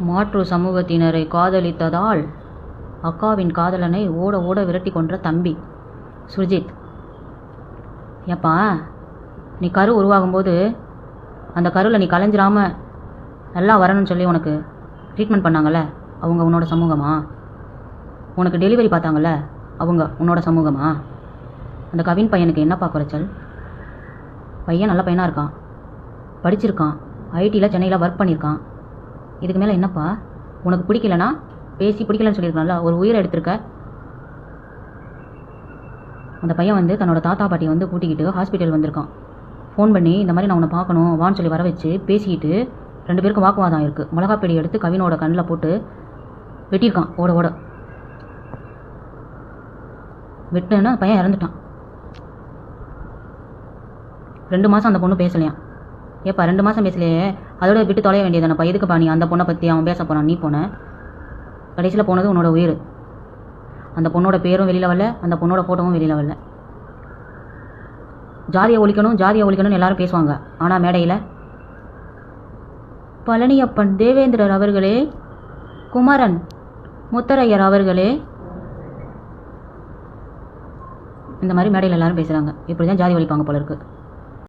மாற்று சமூகத்தினரை காதலித்ததால் அக்காவின் காதலனை ஓட ஓட விரட்டி கொன்ற தம்பி. சுர்ஜித். ஏப்பா நீ கரு உருவாகும்போது அந்த கருவில் நீ கலைஞ்சிராம நல்லா வரணும்னு சொல்லி உனக்கு ட்ரீட்மெண்ட் பண்ணாங்கல்ல? அவங்க உன்னோட சமூகமா? உனக்கு டெலிவரி பார்த்தாங்கல்ல? அவங்க உன்னோட சமூகமா? அந்த கவின் பையனுக்கு என்னப்பா குறைச்சல்? பையன் நல்ல பையனாக இருக்கான். படிச்சிருக்கான். ஐடியில் சென்னையில் ஒர்க் பண்ணியிருக்கான் இதுக்கு மேலே என்னப்பா? உனக்கு பிடிக்கலனா பேசி பிடிக்கலன்னு சொல்லியிருக்கலாம்ல ஒரு உயிரை எடுத்திருக்க. அந்த பையன் வந்து தன்னோட தாத்தா பாட்டியை வந்து கூட்டிக்கிட்டு ஹாஸ்பிட்டல் வந்திருக்கான். ஃபோன் பண்ணி இந்த மாதிரி நான் உன்னை பார்க்கணும் வான்னு சொல்லி வர வச்சு பேசிக்கிட்டு ரெண்டு பேருக்கும் வாக்குவாதம் இருக்குது மிளகாப்பெடி எடுத்து கவினோட கண்ணில் போட்டு வெட்டியிருக்கான். ஓட ஓட. வெட்டுன்னா பையன் இறந்துட்டான். ரெண்டு மாதம் அந்த பொண்ணு பேசலையாம். ஏப்பா ரெண்டு மாதம் பேசலையே அதோட விட்டு தொலைய வேண்டியதானப்பா எதுக்குப்பா நீ அந்த பொண்ணை பற்றி அவன் பேச போகிறான் நீ போன. கடைசியில் போனது உன்னோட உயிர். அந்த பொண்ணோட பேரும் வெளியில் வரல அந்த பொண்ணோட ஃபோட்டோவும் வெளியில் வரல. ஜாதியை ஒழிக்கணும் ஜாதியை ஒழிக்கணும்னு எல்லாரும் பேசுவாங்க. ஆனால் மேடையில் பழனியப்பன் தேவேந்திரர் அவர்களே குமரன் முத்தரையர் அவர்களே இந்த மாதிரி மேடையில் எல்லாரும் பேசுகிறாங்க இப்படி தான் ஜாதி ஒழிப்பாங்க போல இருக்குது